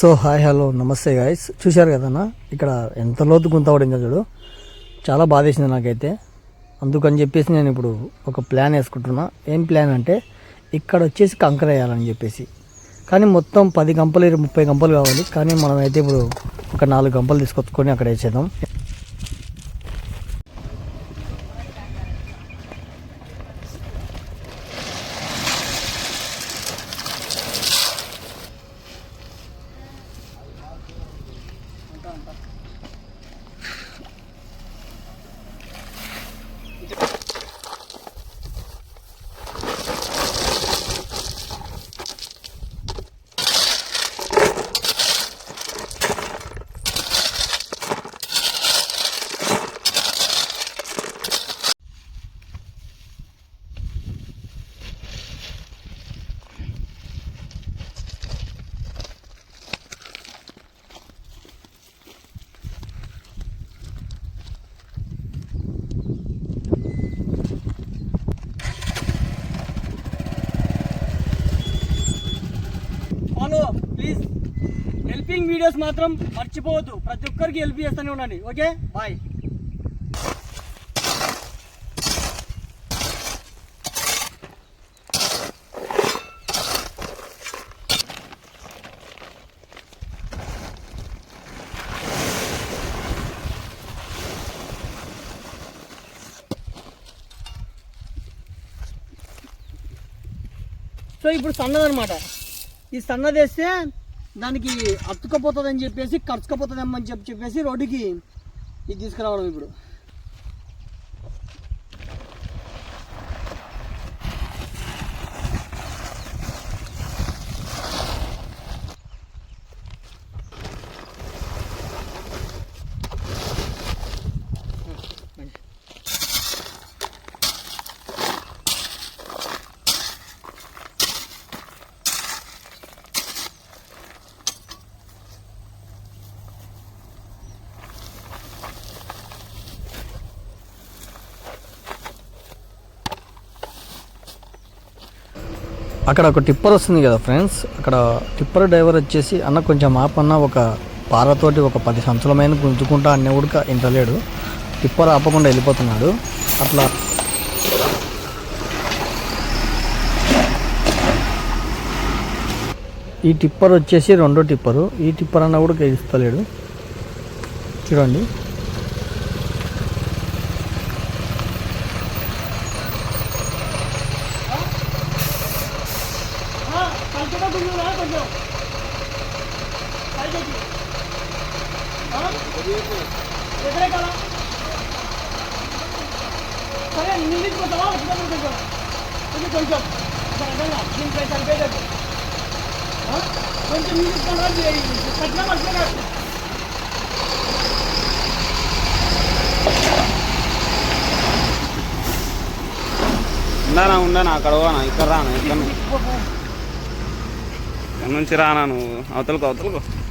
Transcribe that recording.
So hi hello నమస్తే guys చూశారు కదన్నా ఇక్కడ ఎంత లోతు గుంత పడిందో చూడు. చాలా బాధేసింది నాకైతే. అందుకని చెప్పేసి నేను ఇప్పుడు ఒక ప్లాన్ వేసుకుంటున్నా. ఏం ప్లాన్ అంటే ఇక్కడ వచ్చేసి కంకర వేయాలని చెప్పేసి. కానీ మొత్తం పది గంపలు ముప్పై గంపలు కావాలి. కానీ మనం అయితే ఇప్పుడు ఒక నాలుగు గంపలు తీసుకొచ్చుకొని అక్కడ వేసేద్దాం. వీడియోస్ మాత్రం మర్చిపోవద్దు. ప్రతి ఒక్కరికి హెల్ప్ చేస్తూనే ఉండండి. ఓకే? బాయ్ సో ఇప్పుడు సన్నదనమాట ఈ సన్నది వేస్తే దానికి అతుకపోతుందని చెప్పేసి ఖర్చుకపోతుందమ్మని చెప్పి చెప్పేసి రోడ్డుకి ఇది తీసుకురావడం ఇప్పుడు. అక్కడ ఒక టిప్పర్ వస్తుంది కదా ఫ్రెండ్స్ అక్కడ టిప్పర్ డ్రైవర్ వచ్చేసి అన్న కొంచెం ఆపన్న ఒక పారతోటి ఒక పది సంచులమైన గుంజుకుంటా అన్న ఉడక ఇంటలేడు. టిప్పర్ ఆపకుండా వెళ్ళిపోతున్నాడు. అట్లా ఈ టిప్పర్ వచ్చేసి రెండో టిప్పరు. ఈ టిప్పర్ అన్న కూడా ఇస్తలేడు. చూడండి. కొంచెం ఎక్కడే కదా సరే నీళ్ళు పోతావా వచ్చినప్పుడు కొంచెం కొంచెం కొంచెం రకంగా దీనిపై సరిపోయేటట్టు ఆ? కొంచెం నీళ్ళు ఇస్తాను కట్టినా మంచిగా కాదు ఉండానా ఉండానా అక్కడ పోనా ఇక్కడ రానా ఇక్కడ ఇక్కడ నుంచి రానా నువ్వు? అవతలకు అవతలకు.